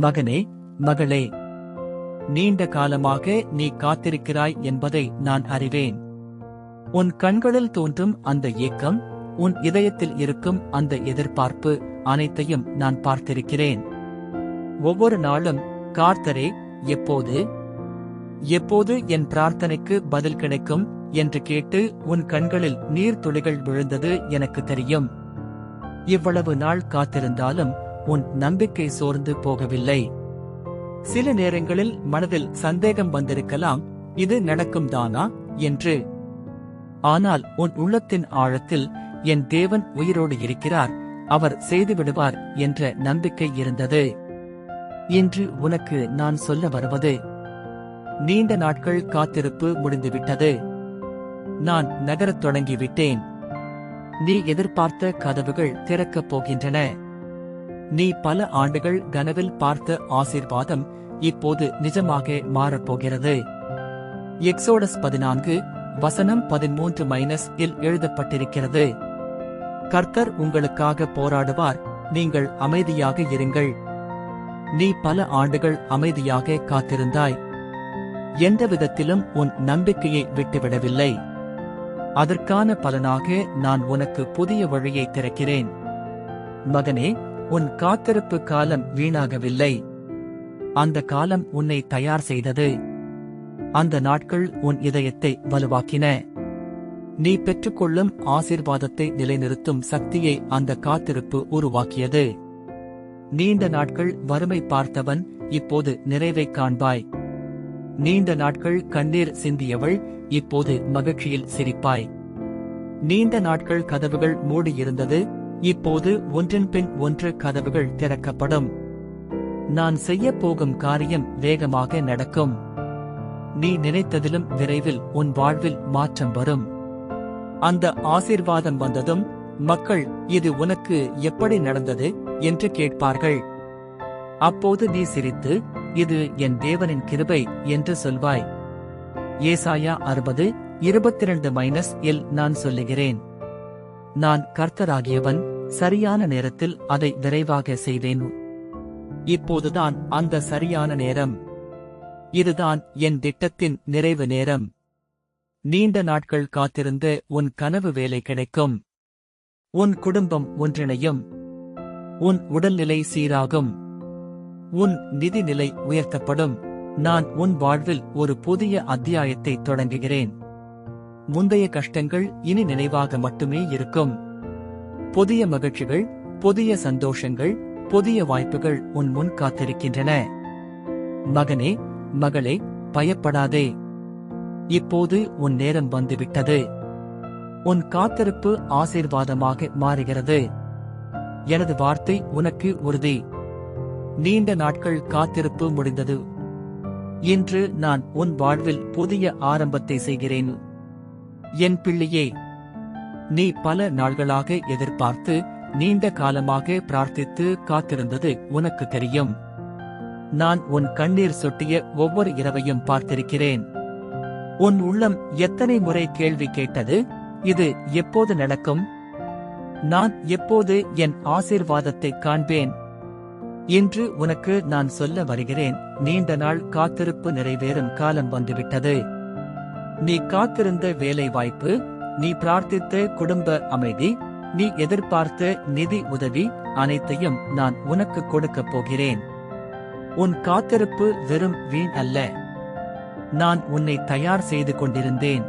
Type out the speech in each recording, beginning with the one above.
மகனே மகளே நீண்ட காலமாக நீ காத்திருக்கிறாய் என்பதை நான் அறிவேன். உன் கண்களில் தோன்றும் அந்த ஏக்கம் உன் இதயத்தில் இருக்கும் அந்த எதிர்பார்ப்பு அனைத்தையும் நான் பார்த்திருக்கிறேன். ஒவ்வொரு நாளும் கார்த்தரே எப்போது? எப்போது என் பிரார்த்தனைக்கு பதில் கிடைக்கும் என்று கேட்டு உன் கண்களில் நீர்த்துளிகள் விழுந்தது எனக்கு தெரியும். இவ்வளவு நாள் காத்திருந்தாலும் உன் நம்பிக்கை சோர்ந்து போகவில்லை. சில நேரங்களில் மனதில் சந்தேகம் வந்திருக்கலாம் இது நடக்கும் தானா என்று. ஆனால் உன் உள்ளத்தின் ஆழத்தில் என் தேவன் உயிரோடு இருக்கிறார் அவர் செய்துவிடுவார் என்ற நம்பிக்கை இருந்தது. இன்று உனக்கு நான் சொல்ல வருவது நீண்ட நாட்கள் காத்திருப்பு முடிந்துவிட்டது. நான் நகரத் தொடங்கிவிட்டேன். நீ எதிர்பார்த்த கதவுகள் திறக்கப் போகின்றன. நீ பல ஆண்டுகள் கனவில் பார்த்த ஆசீர்வாதம் இப்போது நிஜமாக மாறப்போகிறது. எக்ஸோடஸ் பதினான்கு வசனம் பதிமூன்று மைனஸ் இல் எழுதப்பட்டிருக்கிறது. கர்த்தர் உங்களுக்காக போராடுவார் நீங்கள் அமைதியாக இருங்கள். நீ பல ஆண்டுகள் அமைதியாக காத்திருந்தாய். எந்த விதத்திலும் உன் நம்பிக்கையை விட்டுவிடவில்லை. அதற்கான பலனாக நான் உனக்கு புதிய வழியை திறக்கிறேன். மகனே உன் காத்திருப்பு காலம் வீணாகவில்லை. அந்த காலம் உன்னை தயார் செய்தது. அந்த நாட்கள் உன் இதயத்தை வலுவாக்கின. நீ பெற்றுக்கொள்ளும் ஆசீர்வாதத்தை நிலைநிறுத்தும் சக்தியை அந்த காத்திருப்பு உருவாக்கியது. நீண்ட நாட்கள் வறுமை பார்த்தவன் இப்போது நிறைவைக் காண்பாய். நீண்ட நாட்கள் கண்ணீர் சிந்தியவள் இப்போது மகிழ்ச்சியில் சிரிப்பாய். நீண்ட நாட்கள் கதவுகள் மூடியிருந்தது இப்போது ஒன்றின் பின் ஒன்று கதவுகள் திறக்கப்படும். நான் செய்யப் போகும் காரியம் வேகமாக நடக்கும். நீ நினைத்ததிலும் விரைவில் உன் வாழ்வில் மாற்றம் வரும். அந்த ஆசீர்வாதம் வந்ததும் மக்கள் இது உனக்கு எப்படி நடந்தது என்று கேட்பார்கள். அப்போது நீ சிரித்து இது என் தேவனின் கிருபை என்று சொல்வாய். ஏசாயா அறுபது இருபத்திரண்டு மைனஸ் இல் நான் சொல்லுகிறேன். நான் கர்த்தராகியவன் சரியான நேரத்தில் அதை விரைவாக செய்வேன் இப்போதுதான் அந்த சரியான நேரம். இதுதான் என் திட்டத்தின் நிறைவு நேரம். நீண்ட நாட்கள் காத்திருந்து உன் கனவு வேலை கிடைக்கும். உன் குடும்பம் ஒன்றிணையும். உன் உடல்நிலை சீராகும். உன் நிதிநிலை உயர்த்தப்படும். நான் உன் வாழ்வில் ஒரு புதிய அத்தியாயத்தை தொடங்குகிறேன். முந்தைய கஷ்டங்கள் இனி நினைவாக மட்டுமே இருக்கும். புதிய மகிழ்ச்சிகள் புதிய சந்தோஷங்கள் புதிய வாய்ப்புகள் உன் முன் காத்திருக்கின்றன. மகனே மகளே பயப்படாதே. இப்போது உன் நேரம் வந்துவிட்டது. உன் காத்திருப்பு ஆசீர்வாதமாக மாறுகிறது. எனது வார்த்தை உனக்கு உறுதி. நீண்ட நாட்கள் காத்திருப்பு முடிந்தது. இன்று நான் உன் வாழ்வில் புதிய ஆரம்பத்தை செய்கிறேன். என் பிள்ளையே நீ பல நாள்களாக எதிர்பார்த்து நீண்ட காலமாக பிரார்த்தித்து காத்திருந்தது உனக்கு தெரியும். நான் உன் கண்ணீர் சொட்டிய ஒவ்வொரு இரவையும் பார்த்திருக்கிறேன். உன் உள்ளம் எத்தனை முறை கேள்வி கேட்டது? இது எப்போது நடக்கும்? நான் எப்போது என் ஆசீர்வாதத்தை காண்பேன்? இன்று உனக்கு நான் சொல்ல வருகிறேன் நீண்ட நாள் காத்திருப்பு நிறைவேறும் காலம் வந்துவிட்டது. நீ காத்திருந்த வேலை வாய்ப்பு நீ பிரார்த்தித்த குடும்ப அமைதி நீ எதிர்பார்த்த நிதி உதவி அனைத்தையும் நான் உனக்கு கொடுக்கப் போகிறேன். உன் காத்திருப்பு வெறும் வீண் அல்ல. நான் உன்னை தயார் செய்து கொண்டிருந்தேன்.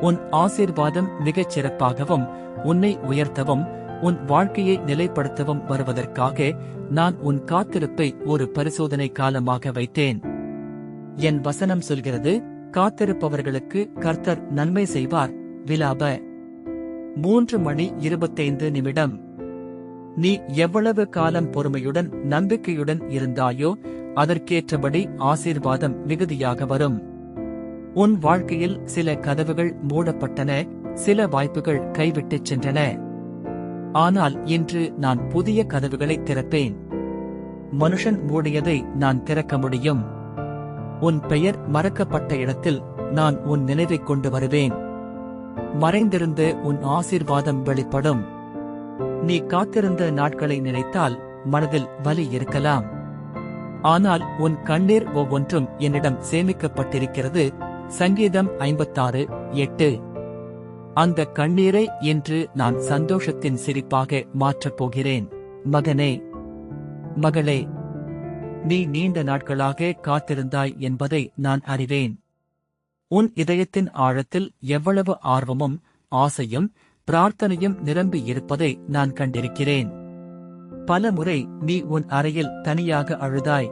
உன் ஆசீர்வாதம் மிகச் சிறப்பாகவும் உன்னை உயர்த்தவும் உன் வாழ்க்கையை நிலைப்படுத்தவும் வருவதற்காக நான் உன் காத்திருப்பை ஒரு பரிசோதனை காலமாக வைத்தேன். என் வசனம் சொல்கிறது காத்திருப்பவர்களுக்கு கர்த்தர் நன்மை செய்வார் விலாப. மூன்று மணி இருபத்தைந்து நிமிடம். நீ எவ்வளவு காலம் பொறுமையுடன் நம்பிக்கையுடன் இருந்தாயோ அதற்கேற்றபடி ஆசீர்வாதம் மிகுதியாக வரும். உன் வாழ்க்கையில் சில கதவுகள் மூடப்பட்டன சில வாய்ப்புகள் கைவிட்டுச் சென்றன. ஆனால் இன்று நான் புதிய கதவுகளை திறப்பேன். மனுஷன் மூடியதை நான் திறக்க முடியும். உன் பெயர் மறக்கப்பட்ட இடத்தில் நான் உன் நினைவைக் கொண்டு வருவேன். மறைந்திருந்த உன் ஆசீர்வாதம் வெளிப்படும். நீ காத்திருந்த நாட்களை நினைத்தால் மனதில் வலி இருக்கலாம். ஆனால் உன் கண்ணீர் ஒவ்வொன்றும் என்னிடம் சேமிக்கப்பட்டிருக்கிறது. சங்கீதம் ஐம்பத்தாறு எட்டு. அந்த கண்ணீரை இன்று நான் சந்தோஷத்தின் சிரிப்பாக மாற்றப் போகிறேன். மகனே மகளே நீ நீண்ட நாட்களாக காத்திருந்தாய் என்பதை நான் அறிவேன். உன் இதயத்தின் ஆழத்தில் எவ்வளவு ஆர்வமும் ஆசையும் பிரார்த்தனையும் நிரம்பி இருப்பதை நான் கண்டிருக்கிறேன். பல முறை நீ உன் அறையில் தனியாக அழுதாய்.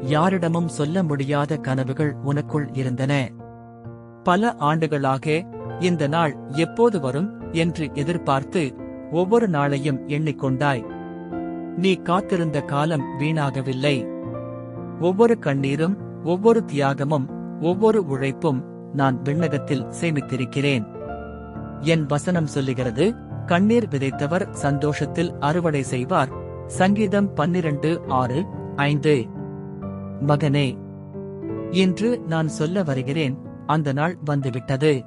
யாரிடமும் சொல்ல முடியாத கனவுகள் உனக்குள் இருந்தன. பல ஆண்டுகளாக இந்த நாள் எப்போது வரும் என்று எதிர்பார்த்து ஒவ்வொரு நாளையும் எண்ணிக்கொண்டாய். நீ காத்திருந்த காலம் வீணாகவில்லை. ஒவ்வொரு கண்ணீரும் ஒவ்வொரு தியாகமும் ஒவ்வொரு உழைப்பும் நான் விண்ணகத்தில் சேமித்திருக்கிறேன். என் வசனம் சொல்லுகிறது கண்ணீர் விதைத்தவர் சந்தோஷத்தில் அறுவடை செய்வார். சங்கீதம் பன்னிரண்டு ஆறு ஐந்து. மகனே இன்று நான் சொல்ல வருகிறேன் அந்த நாள் வந்துவிட்டது.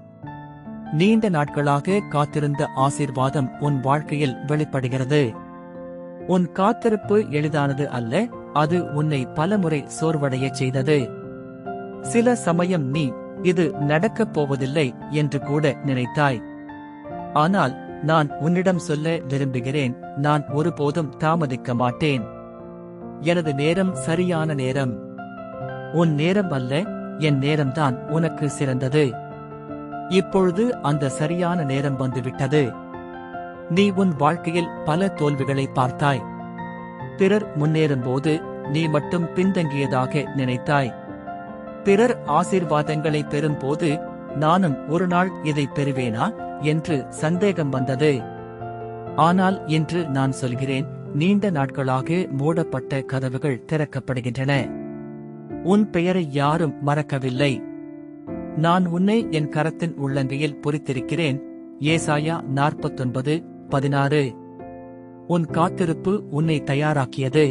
நீண்ட நாட்களாக காத்திருந்த ஆசீர்வாதம் உன் வாழ்க்கையில் வெளிப்படுகிறது. உன் காத்திருப்பு எளிதானது அல்ல அது உன்னை பலமுறை சோர்வடையச் செய்தது. சில சமயம் நீ இது நடக்கப் போவதில்லை என்று கூட நினைத்தாய். ஆனால் நான் உன்னிடம் சொல்ல விரும்புகிறேன் நான் ஒருபோதும் தாமதிக்க மாட்டேன். எனது நேரம் சரியான நேரம். உன் நேரம் அல்ல என் நேரம்தான் உனக்கு சிறந்தது. இப்பொழுது அந்த சரியான நேரம் வந்துவிட்டது. நீ உன் வாழ்க்கையில் பல தோல்விகளை பார்த்தாய். பிறர் முன்னேறும்போது நீ மட்டும் பின்தங்கியதாக நினைத்தாய். பிறர் ஆசீர்வாதங்களை பெறும்போது நானும் ஒரு நாள் இதை பெறுவேனா என்று சந்தேகம் வந்தது. ஆனால் இன்று நான் சொல்கிறேன் நீண்ட நாட்களாக மூடப்பட்ட கதவுகள் திறக்கப்படுகின்றன. உன் பெயரை யாரும் மறக்கவில்லை. நான் உன்னை என் கரத்தின் உள்ளங்கையில் பொறித்திருக்கிறேன். ஏசாயா நாற்பத்தொன்பது பதினாறு. உன் காத்திருப்பு உன்னை தயாராக்கியது.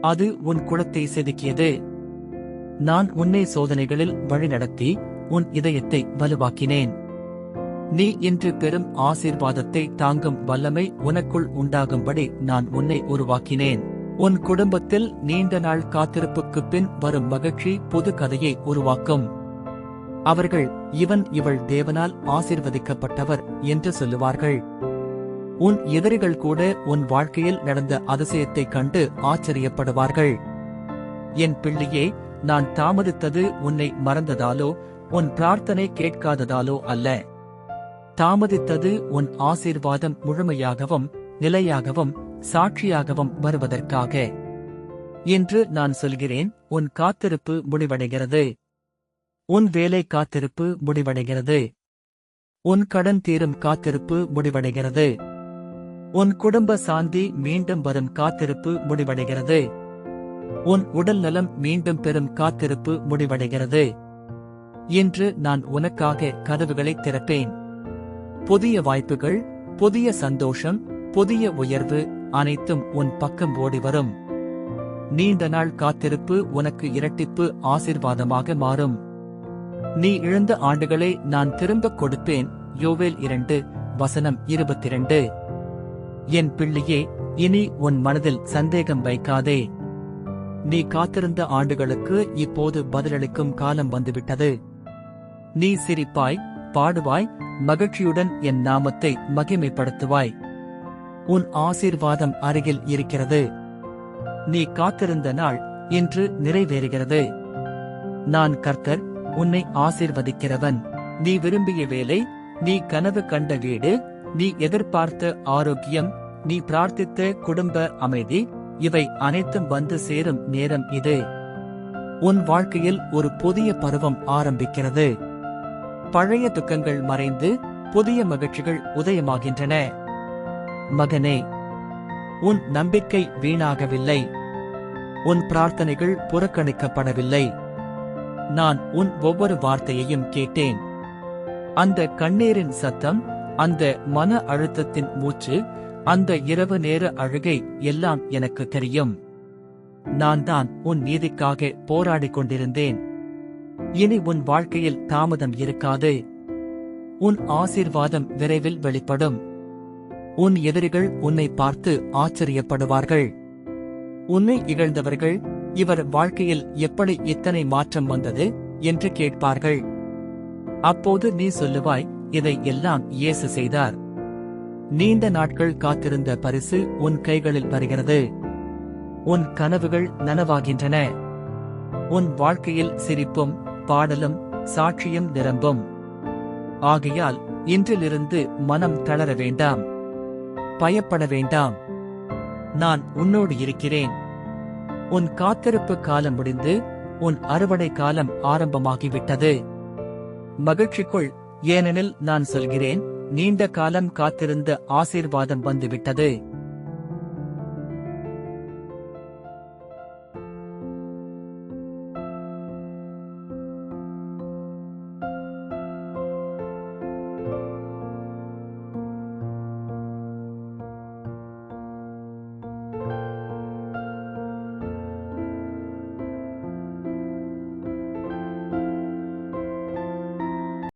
அது உன் குளத்தை செதுக்கியது. நான் உன்னை சோதனைகளில் வழிநடத்தி உன் இதயத்தை வலுவாக்கினேன். நீ இன்று பெரும் ஆசீர்வாதத்தை தாங்கும் வல்லமை உனக்குள் உண்டாகும்படி நான் உன்னை உருவாக்கினேன். உன் குடும்பத்தில் நீண்ட நாள் காத்திருப்புக்குப் பின் வரும் மகிழ்ச்சி புது கதையை உருவாக்கும். அவர்கள் இவன் இவள் தேவனால் ஆசிர்வதிக்கப்பட்டவர் என்று சொல்லுவார்கள். உன் எதிரிகள் கூட உன் வாழ்க்கையில் நடந்த அதிசயத்தைக் கண்டு ஆச்சரியப்படுவார்கள். என் பிள்ளையே நான் தாமதித்தது உன்னை மறந்ததாலோ உன் பிரார்த்தனை கேட்காததாலோ அல்ல. தாமதித்தது உன் ஆசீர்வாதம் முழுமையாகவும் நிலையாகவும் சாட்சியாகவும் வருவதற்காக. என்று நான் சொல்கிறேன் உன் காத்திருப்பு முடிவடைகிறது. உன் வேலை காத்திருப்பு முடிவடைகிறது. உன் கடன் தீரும் காத்திருப்பு முடிவடைகிறது. உன் குடும்ப சாந்தி மீண்டும் வரும் காத்திருப்பு முடிவடைகிறது. உன் உடல் நலம் மீண்டும் பெறும் காத்திருப்பு முடிவடைகிறது. இன்று நான் உனக்காக கதவுகளை திறப்பேன். புதிய வாய்ப்புகள் புதிய சந்தோஷம் புதிய உயர்வு அனைத்தும் உன் பக்கம் ஓடி வரும். நீண்ட நாள் காத்திருப்பு உனக்கு இரட்டிப்பு ஆசிர்வாதமாக மாறும். நீ இழந்த ஆண்டுகளை நான் திரும்பக் கொடுப்பேன். யோவேல் இரண்டு வசனம் இருபத்திரண்டு என் பிள்ளையே இனி உன் மனதில் சந்தேகம் வைக்காதே. நீ காத்திருந்த ஆண்டுகளுக்கு இப்போது பதிலளிக்கும் காலம் வந்துவிட்டது. நீ சிரிப்பாய் பாடுவாய் மகிழ்ச்சியுடன் என் நாமத்தை மகிமைப்படுத்துவாய். உன் ஆசீர்வாதம் அருகில் இருக்கிறது. நீ காத்திருந்த நாள் இன்று நிறைவேறுகிறது. நான் கர்த்தர் உன்னை ஆசீர்வதிக்கிறவன். நீ விரும்பிய வேலை நீ கனவு கண்ட வீடு நீ எதிர்பார்த்த ஆரோக்கியம் நீ பிரார்த்தித்த குடும்ப அமைதி இவை அனைத்தும் வந்து சேரும் நேரம் இது. உன் வாழ்க்கையில் ஒரு புதிய பருவம் ஆரம்பிக்கிறது. பழைய துக்கங்கள் மறைந்து புதிய மகிழ்ச்சிகள் உதயமாகின்றன. மகனே உன் நம்பிக்கை வீணாகவில்லை. உன் பிரார்த்தனைகள் புறக்கணிக்கப்படவில்லை. நான் உன் ஒவ்வொரு வார்த்தையையும் கேட்டேன். அந்த கண்ணீரின் சத்தம் அந்த மன அழுத்தத்தின் மூச்சு அந்த இரவு நேர அழுகை எல்லாம் எனக்கு தெரியும். நான் தான் உன் நீதிக்காக போராடிக் கொண்டிருந்தேன். இனி உன் வாழ்க்கையில் தாமதம் இருக்காது. உன் ஆசீர்வாதம் விரைவில் வெளிப்படும். உன் எதிரிகள் உன்னை பார்த்து ஆச்சரியப்படுவார்கள். உன்னை இகழ்ந்தவர்கள் இவர் வாழ்க்கையில் எப்படி இத்தனை மாற்றம் வந்தது என்று கேட்பார்கள். அப்போது நீ சொல்லுவாய் இதை எல்லாம் இயேசு செய்தார். நீண்ட நாட்கள் காத்திருந்த பரிசு உன் கைகளில் வருகிறது. உன் கனவுகள் நனவாகின்றன. உன் வாழ்க்கையில் சிரிப்பும் பாடலும் சாட்சியும் நிரம்பும். ஆகையால் இன்றிலிருந்து மனம் தளர வேண்டாம். பயப்பட வேண்டாம். நான் உன்னோடு இருக்கிறேன். உன் காத்திருப்பு காலம் முடிந்து உன் அறுவடை காலம் ஆரம்பமாகிவிட்டது. மகிழ்ச்சிக்குள் ஏனெனில் நான் சொல்கிறேன் நீண்ட காலம் காத்திருந்த ஆசீர்வாதம் வந்துவிட்டது.